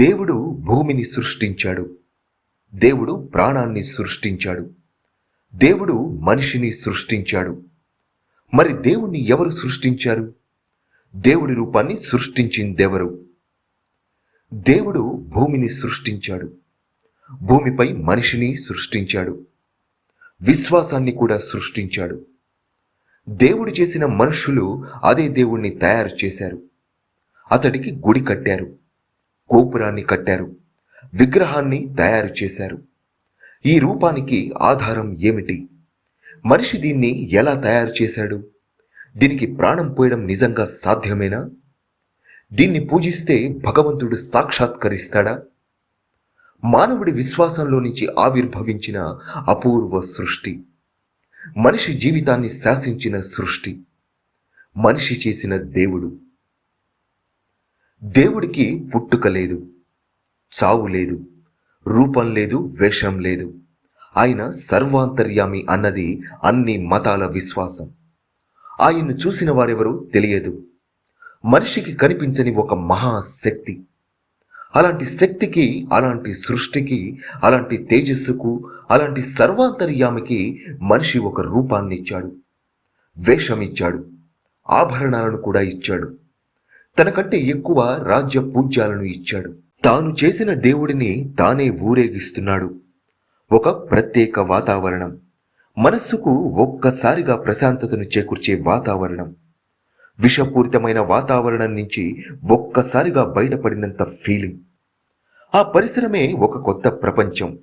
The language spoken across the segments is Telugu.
దేవుడు భూమిని సృష్టించాడు. దేవుడు ప్రాణాన్ని సృష్టించాడు. దేవుడు మనిషిని సృష్టించాడు. మరి దేవుణ్ణి ఎవరు సృష్టించారు? దేవుడి రూపాన్ని సృష్టించిందెవరు? దేవుడు భూమిని సృష్టించాడు. భూమిపై మనిషిని సృష్టించాడు. విశ్వాసాన్ని కూడా సృష్టించాడు. దేవుడు చేసిన మనుషులు అదే దేవుణ్ణి తయారు చేశారు. అతడికి గుడి కట్టారు. గోపురాన్ని కట్టారు. విగ్రహాన్ని తయారు చేశారు. ఈ రూపానికి ఆధారం ఏమిటి? మనిషి దీన్ని ఎలా తయారు చేశాడు? దీనికి ప్రాణం పోయడం నిజంగా సాధ్యమేనా? దీన్ని పూజిస్తే భగవంతుడు సాక్షాత్కరిస్తాడా? మానవుడి విశ్వాసంలో నుంచి ఆవిర్భవించిన అపూర్వ సృష్టి. మనిషి జీవితాన్ని శాసించిన సృష్టి. మనిషి చేసిన దేవుడు. దేవుడికి పుట్టుక లేదు చావు లేదు రూపం లేదు వేషం లేదు. ఆయన సర్వాంతర్యామి అన్నది అన్ని మతాల విశ్వాసం. ఆయన్ను చూసిన వారెవరూ తెలియదు. మనిషికి కనిపించని ఒక మహాశక్తి. అలాంటి శక్తికి అలాంటి సృష్టికి అలాంటి తేజస్సుకు అలాంటి సర్వాంతర్యామికి మనిషి ఒక రూపాన్ని ఇచ్చాడు వేషం ఇచ్చాడు ఆభరణాలను కూడా ఇచ్చాడు. తనకంటే ఎక్కువ రాజ్య పూజ్యాలను ఇచ్చాడు. తాను చేసిన దేవుడిని తానే ఊరేగిస్తున్నాడు. ఒక ప్రత్యేక వాతావరణం. మనస్సుకు ఒక్కసారిగా ప్రశాంతతను చేకూర్చే వాతావరణం. విషపూరితమైన వాతావరణం నుంచి ఒక్కసారిగా బయటపడినంత ఫీలింగ్ ఆ పరిసరమే ఒక కొత్త ప్రపంచం.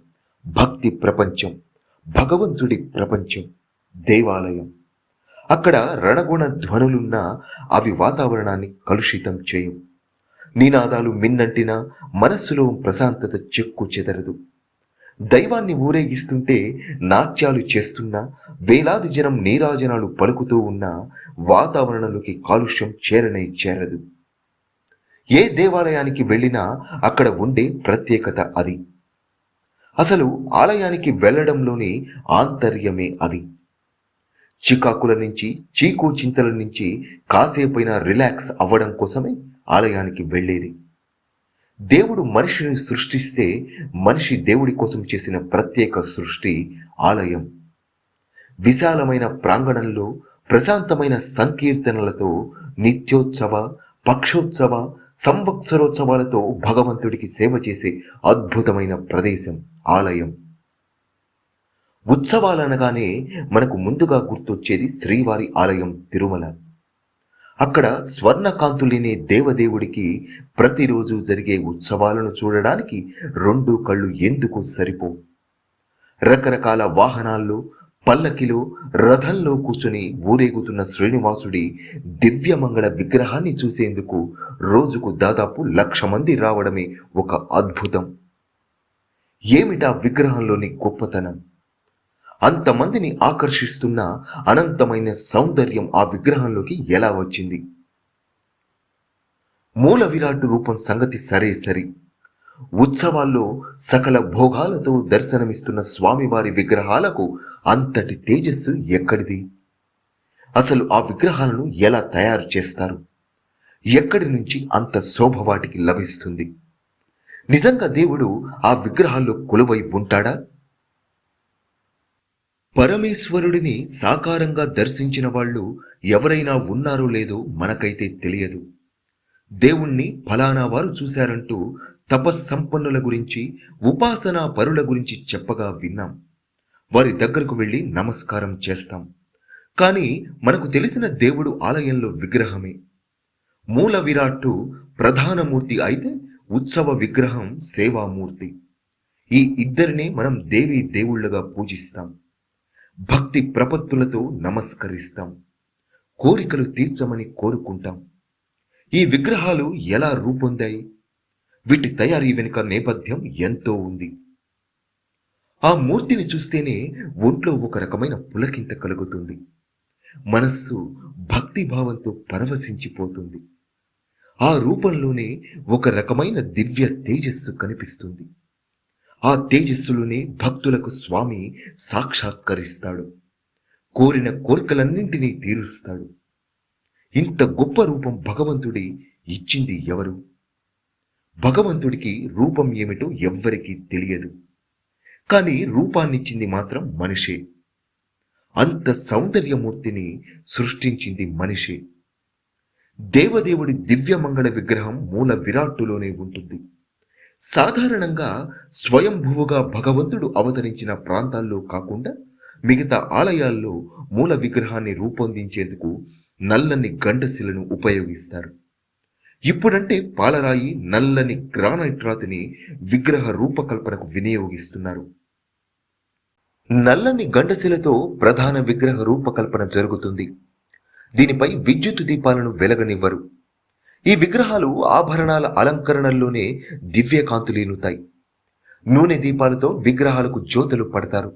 భక్తి ప్రపంచం. భగవంతుడి ప్రపంచం. దేవాలయం. అక్కడ రణగుణ ధ్వనులున్నా అవి వాతావరణాన్ని కలుషితం చేయవు నినాదాలు మిన్నంటినా మనస్సులో ప్రశాంతత చెక్కు చెదరదు. దైవాన్ని ఊరేగిస్తుంటే నాట్యాలు చేస్తున్నా వేలాది జనం నీరాజనాలు పలుకుతూ ఉన్న వాతావరణంలోకి కాలుష్యం చేరనే చేరదు. ఏ దేవాలయానికి వెళ్ళినా అక్కడ ఉండే ప్రత్యేకత అది. అసలు ఆలయానికి వెళ్ళడంలోని ఆంతర్యమే అది. చికాకుల నుంచి చీకు చింతల నుంచి కాసేపైనా రిలాక్స్ అవ్వడం కోసమే ఆలయానికి వెళ్ళేది. దేవుడు మనిషిని సృష్టిస్తే మనిషి దేవుడి కోసం చేసిన ప్రత్యేక సృష్టి ఆలయం. విశాలమైన ప్రాంగణంలో ప్రశాంతమైన సంకీర్తనలతో నిత్యోత్సవ పక్షోత్సవ సంవత్సరోత్సవాలతో భగవంతుడికి సేవ చేసే అద్భుతమైన ప్రదేశం ఆలయం. ఉత్సవాలనగానే మనకు ముందుగా గుర్తొచ్చేది శ్రీవారి ఆలయం తిరుమల. అక్కడ స్వర్ణకాంతులేని దేవదేవుడికి ప్రతిరోజు జరిగే ఉత్సవాలను చూడడానికి రెండు కళ్ళు ఎందుకు సరిపో? రకరకాల వాహనాల్లో పల్లకిలో రథంలో కూర్చుని ఊరేగుతున్న శ్రీనివాసుడి దివ్యమంగళ విగ్రహాన్ని చూసేందుకు రోజుకు దాదాపు లక్ష మంది రావడమే ఒక అద్భుతం. ఏమిటా విగ్రహంలోని గొప్పతనం? అంతమందిని ఆకర్షిస్తున్న అనంతమైన సౌందర్యం ఆ విగ్రహంలోకి ఎలా వచ్చింది? మూల విరాట్ రూపం సంగతి సరే సరి. ఉత్సవాల్లో సకల భోగాలతో దర్శనమిస్తున్న స్వామివారి విగ్రహాలకు అంతటి తేజస్సు ఎక్కడిది? అసలు ఆ విగ్రహాలను ఎలా తయారు చేస్తారు? ఎక్కడి నుంచి అంత శోభ వాటికి లభిస్తుంది? నిజంగా దేవుడు ఆ విగ్రహాల్లో కొలువై ఉంటాడా? పరమేశ్వరుడిని సాకారంగా దర్శించిన వాళ్ళు ఎవరైనా ఉన్నారో లేదో మనకైతే తెలియదు. దేవుణ్ణి ఫలానా వారు చూశారంటూ తపస్సంపన్నుల గురించి ఉపాసనా పరుల గురించి చెప్పగా విన్నాం. వారి దగ్గరకు వెళ్ళి నమస్కారం చేస్తాం. కానీ మనకు తెలిసిన దేవుడు ఆలయంలో విగ్రహమే. మూల విరాట్టు ప్రధానమూర్తి అయితే ఉత్సవ విగ్రహం సేవామూర్తి. ఈ ఇద్దరినే మనం దేవి దేవుళ్ళగా పూజిస్తాం. భక్తి ప్రపత్తులతో నమస్కరిస్తాం. కోరికలు తీర్చమని కోరుకుంటాం. ఈ విగ్రహాలు ఎలా రూపొందాయి? వీటి తయారీ వెనుక నేపథ్యం ఎంతో ఉంది. ఆ మూర్తిని చూస్తేనే ఒంట్లో ఒక రకమైన పులకింత కలుగుతుంది. మనస్సు భక్తి భావంతో పరవశించిపోతుంది. ఆ రూపంలోనే ఒక రకమైన దివ్య తేజస్సు కనిపిస్తుంది. ఆ తేజస్సులోనే భక్తులకు స్వామి సాక్షాత్కరిస్తాడు. కోరిన కోరికలన్నింటినీ తీరుస్తాడు. ఇంత గొప్ప రూపం భగవంతుడి ఇచ్చింది ఎవరు? భగవంతుడికి రూపం ఏమిటో ఎవ్వరికీ తెలియదు. కానీ రూపాన్నిచ్చింది మాత్రం మనిషే. అంత సౌందర్యమూర్తిని సృష్టించింది మనిషే. దేవదేవుడి దివ్యమంగళ విగ్రహం మూల విరాట్టులోనే ఉంటుంది. సాధారణంగా స్వయంభువుగా భగవంతుడు అవతరించిన ప్రాంతాల్లో కాకుండా మిగతా ఆలయాల్లో మూల విగ్రహాన్ని రూపొందించేందుకు నల్లని గండశిలను ఉపయోగిస్తారు. ఇప్పుడంటే పాలరాయి నల్లని గ్రానైట్ రాతిని విగ్రహ రూపకల్పనకు వినియోగిస్తున్నారు. నల్లని గండశిలతో ప్రధాన విగ్రహ రూపకల్పన జరుగుతుంది. దీనిపై విద్యుత్ దీపాలను వెలగనివ్వరు. ఈ విగ్రహాలు ఆభరణాల అలంకరణల్లోనే దివ్య కాంతులీనుతాయి నూనె దీపాలతో విగ్రహాలకు జ్యోతులు పడతారు.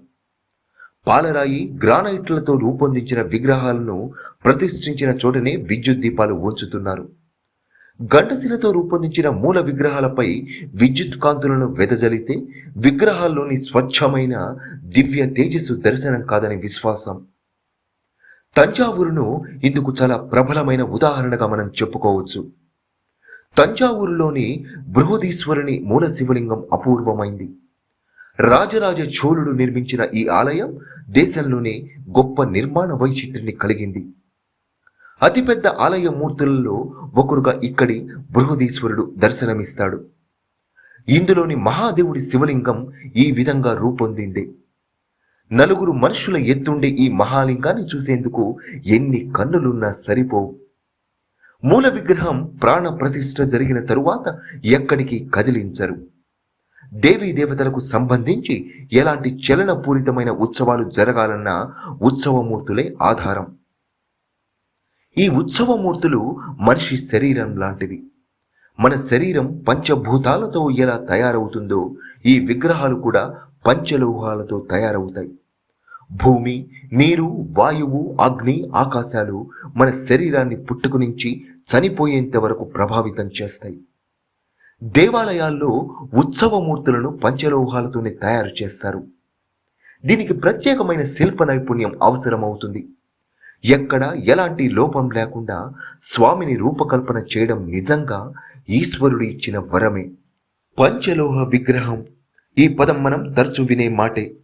పాలరాయి గ్రానైట్లతో రూపొందించిన విగ్రహాలను ప్రతిష్ఠించిన చోటనే విద్యుత్ దీపాలు ఉంచుతున్నారు గంటశిలతో రూపొందించిన మూల విగ్రహాలపై విద్యుత్ కాంతులను వెదజల్లితే విగ్రహాల్లోని స్వచ్ఛమైన దివ్య తేజస్సు దర్శనం కాదని విశ్వాసం. తంజావూరును ఇందుకు చాలా ప్రబలమైన ఉదాహరణగా మనం చెప్పుకోవచ్చు. తంజావూరులోని బృహదీశ్వరుని మూల శివలింగం అపూర్వమైంది. రాజరాజ చోళుడు నిర్మించిన ఈ ఆలయం దేశంలోనే గొప్ప నిర్మాణ వైచిత్ర్యాన్ని కలిగింది. అతిపెద్ద ఆలయ మూర్తులలో ఒకరుగా ఇక్కడి బృహదీశ్వరుడు దర్శనమిస్తాడు. ఇందులోని మహాదేవుడి శివలింగం ఈ విధంగా రూపొందింది. నలుగురు మనుషుల ఎత్తుండే ఈ మహాలింగాన్ని చూసేందుకు ఎన్ని కన్నులున్నా సరిపోవు. మూల విగ్రహం ప్రాణ ప్రతిష్ఠ జరిగిన తరువాత ఎక్కడికి కదిలించరు. దేవీ దేవతలకు సంబంధించి ఎలాంటి చలనపూరితమైన ఉత్సవాలు జరగాలన్న ఉత్సవమూర్తులే ఆధారం. ఈ ఉత్సవమూర్తులు మనిషి శరీరం లాంటివి. మన శరీరం పంచభూతాలతో ఎలా తయారవుతుందో ఈ విగ్రహాలు కూడా పంచలోహాలతో తయారవుతాయి. భూమి నీరు వాయువు అగ్ని ఆకాశాలు మన శరీరాన్ని పుట్టుకు నుంచి చనిపోయేంత వరకు ప్రభావితం చేస్తాయి. దేవాలయాల్లో ఉత్సవమూర్తులను పంచలోహాలతోనే తయారు చేస్తారు. దీనికి ప్రత్యేకమైన శిల్ప నైపుణ్యం అవసరమవుతుంది. ఎక్కడ ఎలాంటి లోపం లేకుండా స్వామిని రూపకల్పన చేయడం నిజంగా ఈశ్వరుడు ఇచ్చిన వరమే. పంచలోహ విగ్రహం. ఈ పదం మనం తరచు వినే మాటే.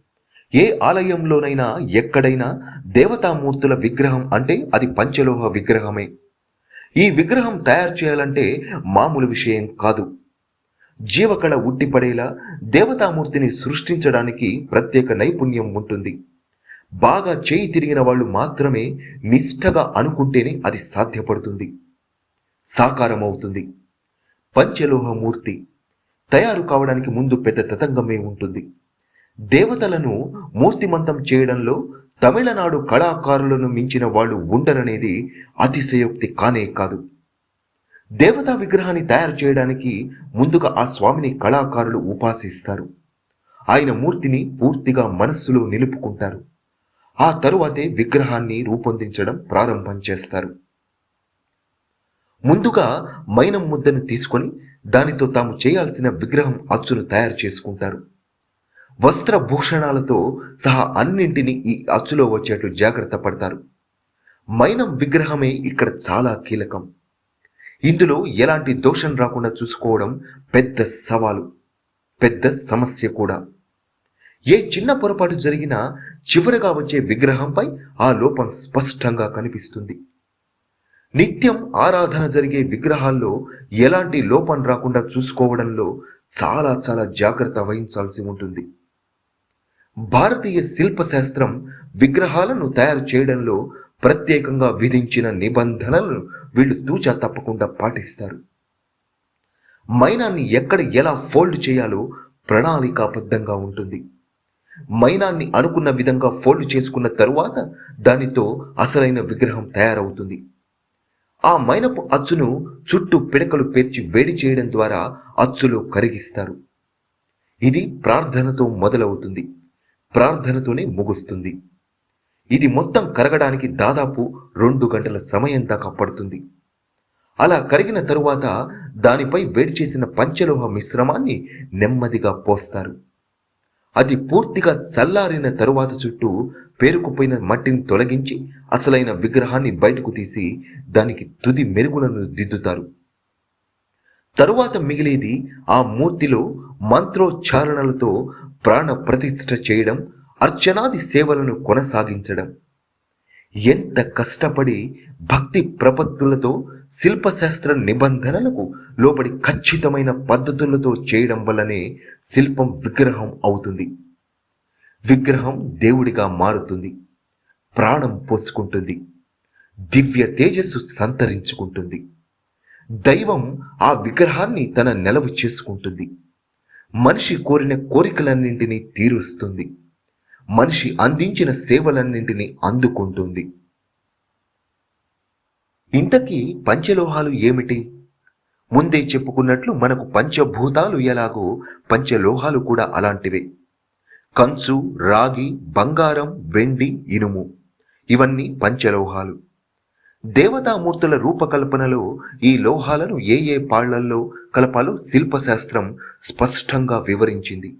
ఏ ఆలయంలోనైనా ఎక్కడైనా దేవతామూర్తుల విగ్రహం అంటే అది పంచలోహ విగ్రహమే. ఈ విగ్రహం తయారు చేయాలంటే మామూలు విషయం కాదు. జీవకళ ఉట్టిపడేలా దేవతామూర్తిని సృష్టించడానికి ప్రత్యేక నైపుణ్యం ఉంటుంది. బాగా చేయి తిరిగిన వాళ్ళు మాత్రమే నిష్ఠగా అనుకుంటేనే అది సాధ్యపడుతుంది. సాకారం అవుతుంది పంచలోహ మూర్తి తయారు కావడానికి ముందు పెద్ద తతంగమే ఉంటుంది. దేవతలను మూర్తిమంతం చేయడంలో తమిళనాడు కళాకారులను మించిన వాళ్ళు ఉండరనేది అతిశయోక్తి కానే కాదు. దేవతా విగ్రహాన్ని తయారు చేయడానికి ముందుగా ఆ స్వామిని కళాకారులు ఉపాసిస్తారు. ఆయన మూర్తిని పూర్తిగా మనస్సులో నిలుపుకుంటారు. ఆ తరువాతే విగ్రహాన్ని రూపొందించడం ప్రారంభం చేస్తారు. ముందుగా మైనం ముద్దను తీసుకొని దానితో తాము చేయాల్సిన విగ్రహం అచ్చును తయారు చేసుకుంటారు. వస్త్ర భూషణాలతో సహా అన్నింటినీ ఈ అచ్చులో వచ్చేట్లు జాగ్రత్త పడతారు. మైనం విగ్రహమే ఇక్కడ చాలా కీలకం. ఇందులో ఎలాంటి దోషం రాకుండా చూసుకోవడం పెద్ద సవాలు పెద్ద సమస్య కూడా. ఏ చిన్న పొరపాటు జరిగినా చివరగా వచ్చే విగ్రహంపై ఆ లోపం స్పష్టంగా కనిపిస్తుంది. నిత్యం ఆరాధన జరిగే విగ్రహాల్లో ఎలాంటి లోపం రాకుండా చూసుకోవడంలో చాలా చాలా జాగ్రత్త వహించాల్సి ఉంటుంది. భారతీయ శిల్పశాస్త్రం విగ్రహాలను తయారు చేయడంలో ప్రత్యేకంగా విధించిన నిబంధనలను వీళ్ళు తూచా తప్పకుండా పాటిస్తారు. మైనాన్ని ఎక్కడ ఎలా ఫోల్డ్ చేయాలో ప్రణాళికాబద్ధంగా ఉంటుంది. మైనాన్ని అనుకున్న విధంగా ఫోల్డ్ చేసుకున్న తరువాత దానితో అసలైన విగ్రహం తయారవుతుంది. ఆ మైనపు అచ్చును చుట్టూ పిడకలు పేర్చి వేడి చేయడం ద్వారా అచ్చులో కరిగిస్తారు. ఇది ప్రార్థనతో మొదలవుతుంది. ప్రార్థనతోనే ముగుస్తుంది. ఇది మొత్తం కరగడానికి దాదాపు రెండు గంటల సమయం దాకా పడుతుంది. అలా కరిగిన తరువాత దానిపై వేడి చేసిన పంచలోహ మిశ్రమాన్ని నెమ్మదిగా పోస్తారు. అది పూర్తిగా చల్లారిన తరువాత చుట్టూ పేరుకుపోయిన మట్టిని తొలగించి అసలైన విగ్రహాన్ని బయటకు తీసి దానికి తుది మెరుగులను దిద్దుతారు. తరువాత మిగిలేది ఆ మూర్తిలో మంత్రోచ్చారణలతో ప్రాణ ప్రతిష్ఠ చేయడం అర్చనాది సేవలను కొనసాగించడం. ఎంత కష్టపడి భక్తి ప్రపత్తులతో శిల్పశాస్త్ర నిబంధనలకు లోబడి ఖచ్చితమైన పద్ధతులతో చేయడం వల్లనే శిల్పం విగ్రహం అవుతుంది. విగ్రహం దేవుడిగా మారుతుంది. ప్రాణం పోసుకుంటుంది. దివ్య తేజస్సు సంతరించుకుంటుంది. దైవం ఆ విగ్రహాన్ని తన నెలవు చేసుకుంటుంది. మనిషి కోరిన కోరికలన్నింటినీ తీరుస్తుంది. మనిషి అందించిన సేవలన్నింటినీ అందుకుంటుంది. ఇంతకీ పంచలోహాలు ఏమిటి? ముందే చెప్పుకున్నట్లు మనకు పంచభూతాలు ఎలాగో పంచలోహాలు కూడా అలాంటివే. కంచు రాగి బంగారం వెండి ఇనుము. ఇవన్నీ పంచలోహాలు. దేవతామూర్తుల రూపకల్పనలో ఈ లోహాలను ఏ ఏ పాళ్ళల్లో కలపాలో శిల్పశాస్త్రం స్పష్టంగా వివరించింది.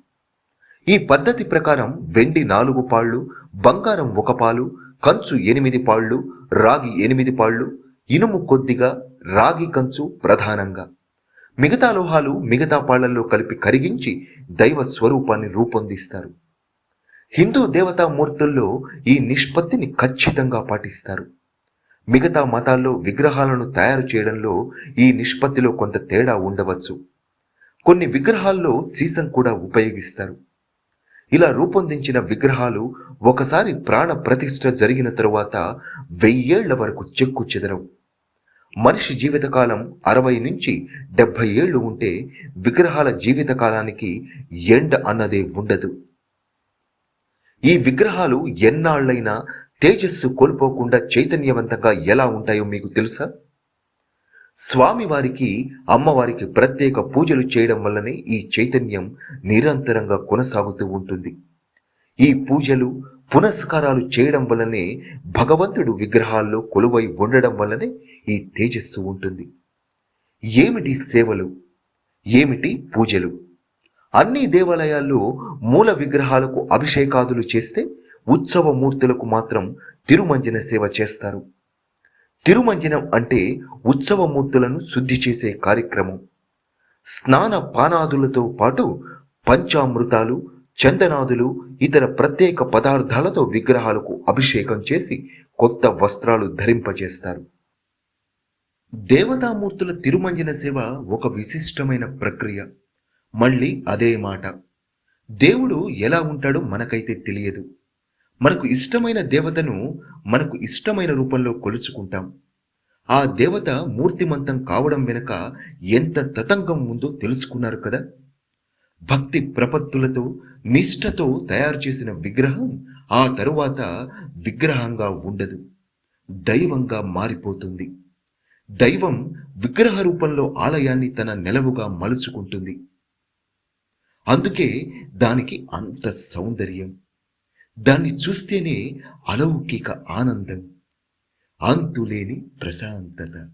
ఈ పద్ధతి ప్రకారం వెండి నాలుగు పాళ్ళు బంగారం ఒక పాలు కంచు ఎనిమిది పాళ్ళు రాగి ఎనిమిది పాళ్ళు ఇనుము కొద్దిగా రాగి కంచు ప్రధానంగా. మిగతా లోహాలు మిగతా పాళ్ళలో కలిపి కరిగించి దైవ స్వరూపాన్ని రూపొందిస్తారు. హిందూ దేవతామూర్తుల్లో ఈ నిష్పత్తిని ఖచ్చితంగా పాటిస్తారు. మిగతా మతాల్లో విగ్రహాలను తయారు చేయడంలో ఈ నిష్పత్తిలో కొంత తేడా ఉండవచ్చు. కొన్ని విగ్రహాల్లో సీసం కూడా ఉపయోగిస్తారు. ఇలా రూపొందించిన విగ్రహాలు ఒకసారి ప్రాణ ప్రతిష్ఠ జరిగిన తరువాత వెయ్యేళ్ళ వరకు చెక్కు చెదరవు. మనిషి జీవితకాలం అరవై నుంచి డెబ్భై ఏళ్ళు ఉంటే విగ్రహాల జీవితకాలానికి ఎండ అన్నదే ఉండదు. ఈ విగ్రహాలు ఎన్నాళ్ళైనా తేజస్సు కోల్పోకుండా చైతన్యవంతంగా ఎలా ఉంటాయో మీకు తెలుసా? స్వామివారికి అమ్మవారికి ప్రత్యేక పూజలు చేయడం వల్లనే ఈ చైతన్యం నిరంతరంగా కొనసాగుతూ ఉంటుంది. ఈ పూజలు పునస్కారాలు చేయడం వల్లనే భగవంతుడు విగ్రహాల్లో కొలువై ఉండడం వల్లనే ఈ తేజస్సు ఉంటుంది. ఏమిటి సేవలు? ఏమిటి పూజలు? అన్ని దేవాలయాల్లో మూల విగ్రహాలకు అభిషేకాదులు చేస్తే ఉత్సవ మూర్తులకు మాత్రం తిరుమంజన సేవ చేస్తారు. తిరుమంజనం అంటే ఉత్సవ మూర్తులను శుద్ధి చేసే కార్యక్రమం. స్నాన పానాదులతో పాటు పంచామృతాలు చందనాదులు ఇతర ప్రత్యేక పదార్థాలతో విగ్రహాలకు అభిషేకం చేసి కొత్త వస్త్రాలు ధరింపజేస్తారు. దేవతామూర్తుల తిరుమంజన సేవ ఒక విశిష్టమైన ప్రక్రియ. మళ్ళీ అదే మాట. దేవుడు ఎలా ఉంటాడో మనకైతే తెలియదు. మనకు ఇష్టమైన దేవతను మనకు ఇష్టమైన రూపంలో కొలుచుకుంటాం. ఆ దేవత మూర్తిమంతం కావడం వెనుక ఎంత తతంగం ఉందో తెలుసుకున్నారు కదా? భక్తి ప్రపత్తులతో నిష్ఠతో తయారు చేసిన విగ్రహం ఆ తరువాత విగ్రహంగా ఉండదు. దైవంగా మారిపోతుంది. దైవం విగ్రహ రూపంలో ఆలయాన్ని తన నెలవుగా మలుచుకుంటుంది. అందుకే దానికి అంత సౌందర్యం. దాన్ని చూస్తేనే అలౌకిక ఆనందం అంతులేని ప్రశాంతత.